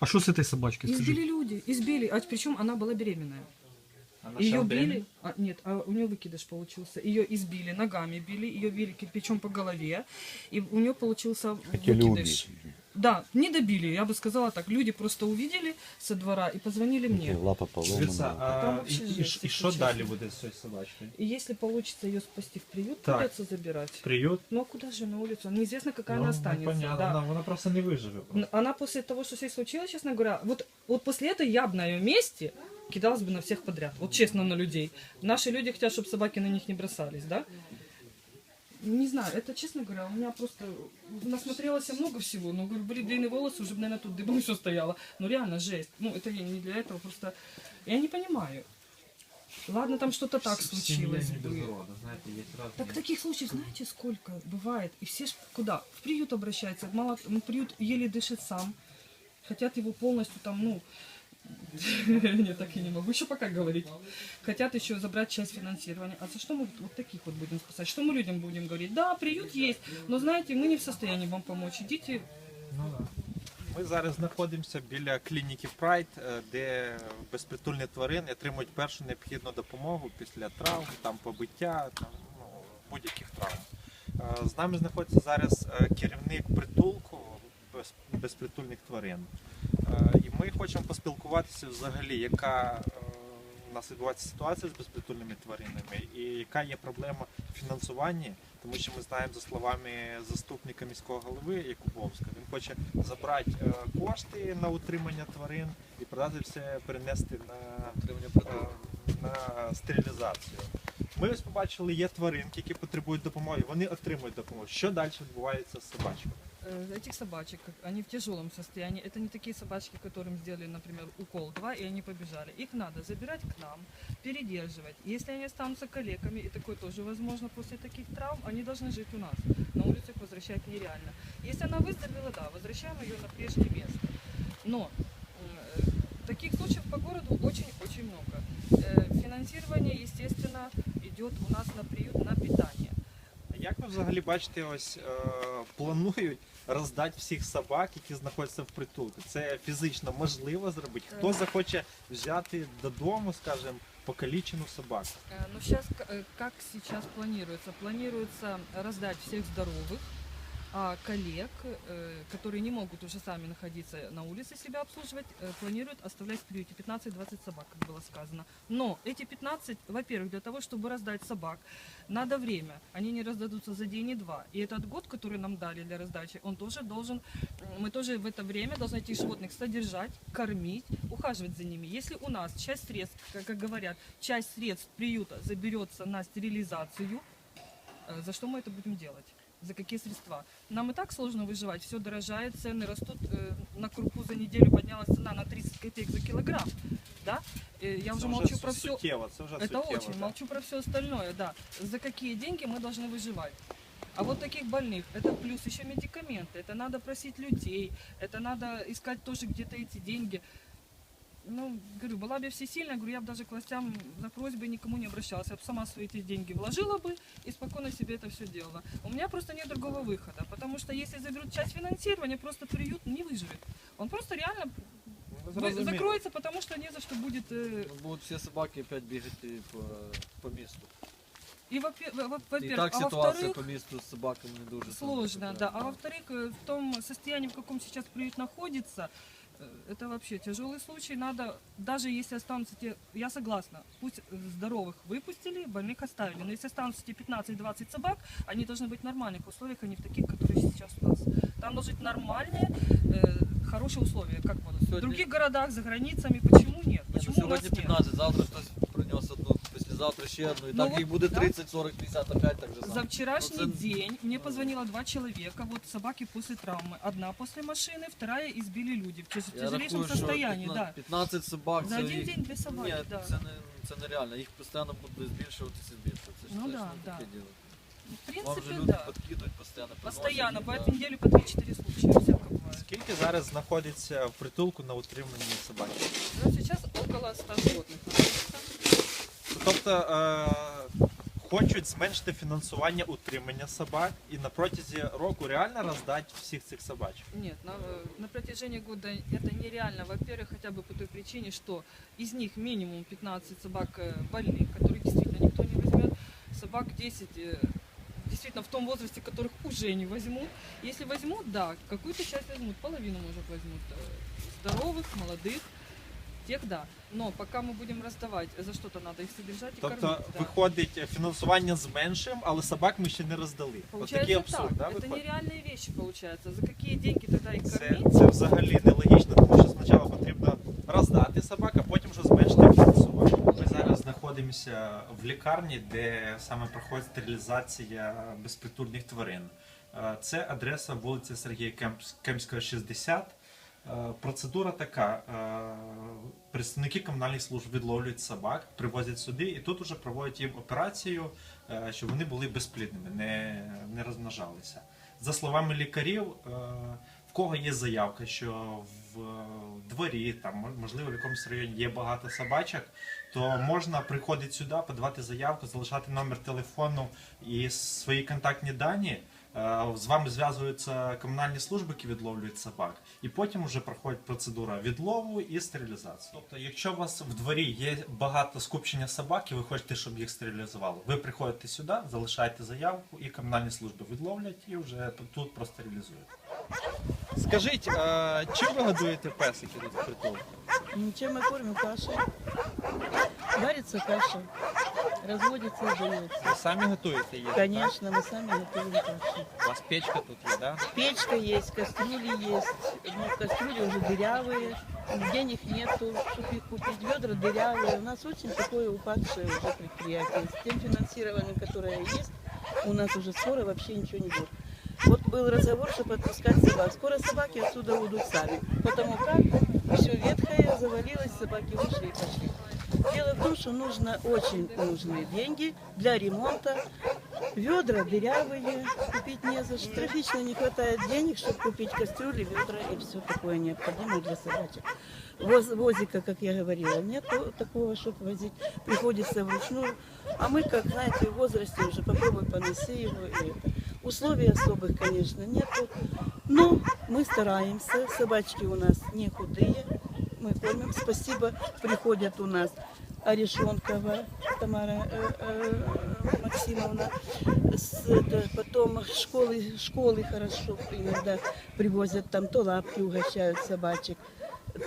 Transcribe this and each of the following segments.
А что с этой собачкой? скажи? Избили люди, избили. А причем она была беременная. Она Ее били, а, нет, а у нее выкидыш получился. Ее избили, ногами били, ее били кирпичом по голове, и у нее получился Хотели выкидыш. убить. Да, не добили, я бы сказала так. Люди просто увидели со двора и позвонили мне. Лапа Дивіться, поломана. а, Там і, вообще і, жесть, і якщо що чесно. далі буде з цією собачкою? И если получится ее спасти в приют, Так. придется забирать. Приют? Ну а куда же на улицу? Неизвестно, какая Ну, она ну, останется. понятно, да. вона, вона просто не виживе. Н- Она после того, что с ней случилось, честно говоря, вот, вот после этого я бы на ее месте кидалась бы на всех подряд. Вот честно, на людей. Наши люди хотят, чтобы собаки на них не бросались, да? Не знаю, это, честно говоря, у меня просто насмотрелось я много всего. Ну, говорю, были длинные волосы, уже, наверное, тут дыбом все стояло. Ну, реально, жесть. Ну, это я не для этого, просто... Я не понимаю. Ладно, там что-то так случилось бы. знаєте, є разні. Так таких случаев знаете сколько бывает? И все ж куда? В приют обращаются. Мало, м, приют еле дышит сам. Хотят его полностью там, ну... Нет, так и не могу еще пока говорить. Хотят еще забрать часть финансирования. А за что мы вот таких вот будем спасать? Что мы людям будем говорить? Да, приют есть, но знаете, мы не в состоянии вам помочь. Идите Ну, да. Ми зараз знаходимося біля клініки Прайд, е, де безпритульні тварини отримують першу необхідну допомогу після травм, там побиття, там, ну, будь-яких травм. Е, З нами знаходиться зараз е, керівник притулку без- безпритульних тварин. Е, ми хочемо поспілкуватися взагалі, яка е, у нас відбувається ситуація з безпритульними тваринами і яка є проблема в фінансуванні, тому що ми знаємо за словами заступника міського голови Якубовська, він хоче забрати е, кошти на утримання тварин і продати все перенести на, е, на стерилізацію. Ми ось побачили, є тваринки, які потребують допомоги, вони отримують допомогу. Що далі відбувається з собачкою? Э, этих собачек, как- они в тяжелом состоянии. Это не такие собачки, которым сделали, например, укол 2, и они побежали. Их надо забирать к нам, передерживать. Если они останутся калеками, и такое тоже возможно после таких травм, они должны жить у нас. На улицу их возвращать нереально. Если она выздоровела, да, возвращаем ее на прежнее место. Но э, таких случаев по городу очень-очень много. Э, Финансирование, естественно, идет у нас на приют на питание. Як ви взагалі бачите, ось е, планують роздати всіх собак, які знаходяться в притулку? Це фізично можливо зробити? Хто Е. захоче взяти додому, скажімо, покалічену собаку? Э, Ну, сейчас, как сейчас планируется? Планируется раздать всех здоровых, а коллег, э, которые не могут уже сами находиться на улице, себя обслуживать, э, планируют оставлять в приюте 15-20 собак, как было сказано. Но эти 15, во-первых, для того, чтобы раздать собак, надо время. Они не раздадутся за день и два. И этот год, который нам дали для раздачи, он тоже должен, мы тоже в это время должны этих животных содержать, кормить, ухаживать за ними. Если у нас часть средств, как, как говорят, часть средств приюта заберется на стерилизацию, э, за что мы это будем делать? За какие средства? Нам и так сложно выживать, все дорожает, цены растут. э, На крупу за неделю поднялась цена на 30 копеек за килограмм. Да? Э, Я уже Це молчу про все. це вже Это суттєво. очень. да. Молчу про все остальное, да. За какие деньги мы должны выживать? А вот таких больных, это плюс еще медикаменты, это надо просить людей, это надо искать тоже где-то эти деньги Ну, говорю, была бы я всесильна, говорю, я бы даже к властям за просьбой никому не обращалась. Я бы сама свои эти деньги вложила бы и спокойно себе это все делала. У меня просто нет другого выхода, потому что если заберут часть финансирования, просто приют не выживет. Он просто реально Ну, вы- зрозуміло. закроется, потому что не за что будет э, Ну, Будуть всі собаки опять бігати по, по місту. И, во-пе- во- во- І во-первых, так а ситуація во-вторых, по місту з собаками не дуже сложно, да. А во во-вторых, э, в том состоянии, в каком сейчас приют находится, э, это вообще тяжелый случай. Надо, даже если останутся те, я согласна, пусть здоровых выпустили, больных оставили. Но если останутся те 15-20 собак, они должны быть в нормальных условиях, а не в таких, которые сейчас у нас. Там должны быть нормальные, э, хорошие условия, как в Сегодня- других городах, за границами. Почему нет? Ну, Почему у нас сьогодні нет? 15, завтра хтось принес одну, післязавтра ще одну. І Ну так от, їх буде да. 30, 40, 50, опять так же За само. вчерашний Ну, це- день мне позвонило два человека, вот собаки после травмы. Одна после машины, вторая избили люди в тяж- Я тяжелейшем рахую, що состоянии, 15, да. 15 собак За це один їх- день две собаки, Ні, да. це, не, це нереально. Їх постійно буде збільшуватися і збільшуватися. Ну Це ж да, не да. таке діло. В Вам же принципе, люди да. подкидують постійно. Постоянно, по приносять, этой неделе по 3-4 случая, всяко бывает. Скільки зараз знаходиться в притулку на утриманні собак? Ну, сейчас около 100 животных находится. Тобто е, хочуть зменшити фінансування утримання собак і на протязі року реально роздати всіх цих собачок. Нет, на, э, на протяжении года это нереально. Во-первых, хотя бы по той причине, что из них минимум 15 собак э, больных, которых действительно никто не возьмет. Собак 10 э, действительно в том возрасте, которых уже не возьмут. Если возьмут, да, какую-то часть возьмут, половину, может, возьмут э, здоровых, молодых. Тех да. Но пока мы будем раздавать, за что-то надо их содержать и Тобто кормить. да. виходить фінансування зменшуємо, але собак ми ще не роздали. От Получается такий абсурд, да, так. это виходить? нереальные вещи получаются. За какие деньги тогда их Це, кормить? це взагалі нелогічно, тому що спочатку потрібно роздати собак, а потім вже зменшити фінансування. Ми зараз знаходимося в лікарні, де саме проходить стерилізація безпритульних тварин. Е, Це адреса вулиці Сергія Кемпс- Кемського, 60. Е, Процедура така: е, представники комунальних служб відловлюють собак, привозять сюди, і тут вже проводять їм операцію, е, щоб вони були безплідними, не, не розмножалися. За словами лікарів, в кого є заявка, що в дворі, там можливо в якомусь районі є багато собачок, то можна приходити сюди, подавати заявку, залишати номер телефону і свої контактні дані. Е, З вами зв'язуються комунальні служби, які відловлюють собак, і потім вже проходить процедура відлову і стерилізації. Тобто, якщо у вас в дворі є багато скупчення собак, і ви хочете, щоб їх стерилізували, ви приходите сюди, залишаєте заявку, і комунальні служби відловлять і вже тут простерилізують. Скажіть, а чим ви годуєте песиків тут в притулку? Ничем мы кормим кашей. Варится каша, разводится и дается. Ви самі готуєте її? Конечно, мы сами готовим кашу. У вас печка тут є, да? Печка есть, кастрюли есть. Ну, кастрюли уже дырявые, денег нету, чтобы их купить. Ведра дырявые. У нас очень такое упадшее уже предприятие. С тем финансированием, которое есть, у нас уже скоро вообще ничего не будет. Вот был разговор, чтобы отпускать собак. Скоро собаки отсюда уйдут сами. Потому как все ветхое, завалилось, собаки вышли что нужно очень нужные деньги для ремонта. Ведра дырявые, купить не за что. Трофично не хватает денег, чтобы купить кастрюли, ведра и все такое необходимое для собачек. Воз, возика, как я говорила, нет такого, чтобы возить. Приходится вручную. А мы, как знаете, в возрасте уже попробуй поноси его. И это. Условий особых, конечно, нету. Но мы стараемся. Собачки у нас не худые. Мы кормим. Спасибо. Приходят у нас Орешонкова Тамара э, э, Максимовна. С, это, потом школы, школы хорошо иногда привозят, там то лапки угощают собачек,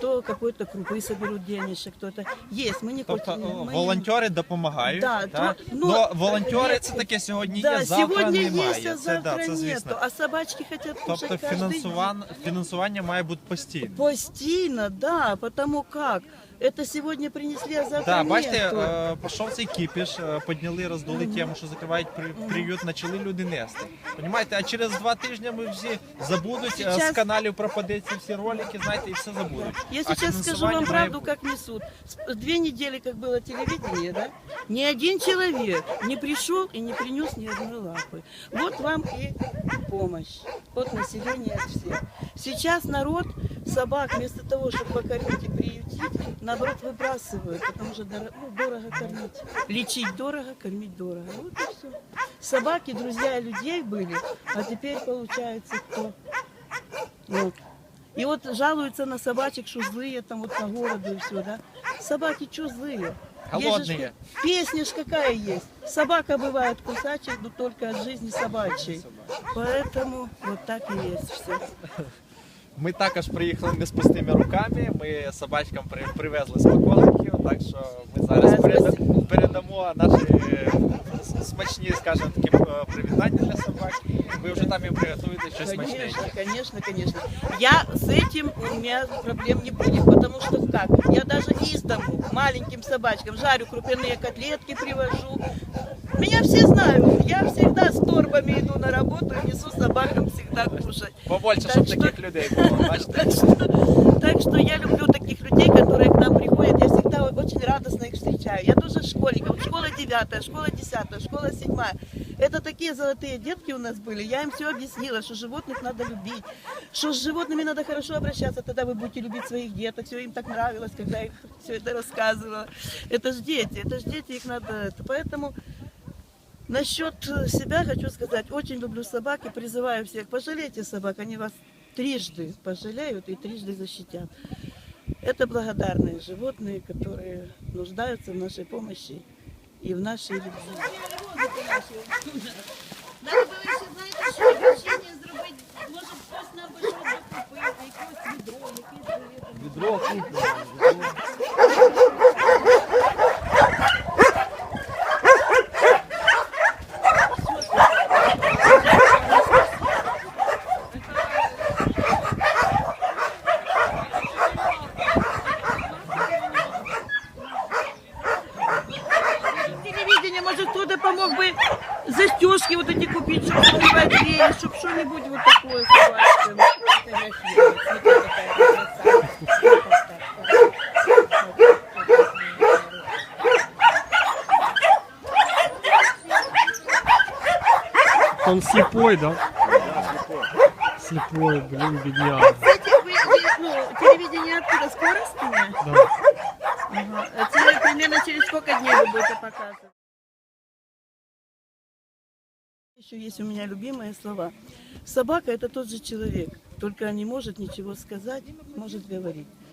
то какой-то крупы соберут денежек, кто-то. Есть, мы не Тобто хотим. о, мы не- волонтери допомагають. Да, так? то- ну, Но волонтери є- це таке сьогодні Да, є, завтра сегодня немає. есть, а це, завтра да, це звісно. нету. А собачки хотят кушать Тобто каждый день. фінансуван... фінансування має бути постійне. Постійно, да, потому как это сегодня принесли, а завтра Так, бачите, нету. е, пішов цей кіпіш, е, підняли, роздули тему, що закривають при- приют, почали люди нести. Понімаєте, а через два тижні ми всі забудуть, е, з Сейчас- каналів пропаде ці всі ролики, знаєте, і все забудуть. Я А сейчас скажу фінансування вам має правду, бути. как несут. С- Две недели, как было телевидение, да, ни один человек не пришел и не принес ни одной лапы. Вот вам и помощь от населения, от всех. Сейчас народ собак вместо того, чтобы покормить и приютить, наоборот выбрасывают, потому что доро- ну, дорого кормить. Лечить дорого, кормить дорого. Вот и все. Собаки, друзья людей были, а теперь получается кто? Вот. И вот жалуются на собачек, что злые там вот по городу и все, да. Собаки что злые? Есть же Песня ж какая есть. Собака бывает кусачек, но только от жизни собачьей. Поэтому вот так и есть все. Ми також приїхали не з пустими руками. Ми собачкам при- привезли смаколиків, так що ми зараз Да, переда- спасибо. передамо наші е, с- смачні, скажімо, такі е, привітання для собак. І ви вже там їм приготуєте щось Конечно, смачненьке. конечно, конечно. Я с этим у меня проблем не будет, потому что как? Я даже из дому маленьким собачкам жарю крупяные котлетки, привожу. меня все знают. Я всегда с торбами иду на работу и несу собакам всегда кушать. Побольше, Так щоб що- таких людей. Бачите? Так что, так что я люблю таких людей, которые к нам приходят. Я всегда очень радостно их встречаю. Я тоже школьников. Школа 9, школа 10, школа 7. Это такие золотые детки у нас были. Я им все объяснила, что животных надо любить, что с животными надо хорошо обращаться, тогда вы будете любить своих деток. Все им так нравилось, когда я все это рассказывала. Это ж дети, это ж дети, их надо... это. Поэтому Насчет э, себя хочу сказать, очень люблю собак и призываю всех, пожалейте собак, они вас трижды пожалеют и трижды защитят. Это благодарные животные, которые нуждаются в нашей помощи и в нашей любви. Надо було помог бы застежки вот эти купить, чтобы закрывать двери, чтобы что-нибудь вот такое. Он слепой, да? Слепой, блин, бедняга. Кстати, вы, ну, телевидение откуда? Скоростное? Да. Ага. А примерно через сколько дней вы будете показывать? Еще есть у меня любимые слова. Собака это тот же человек, только не может ничего сказать, может говорить.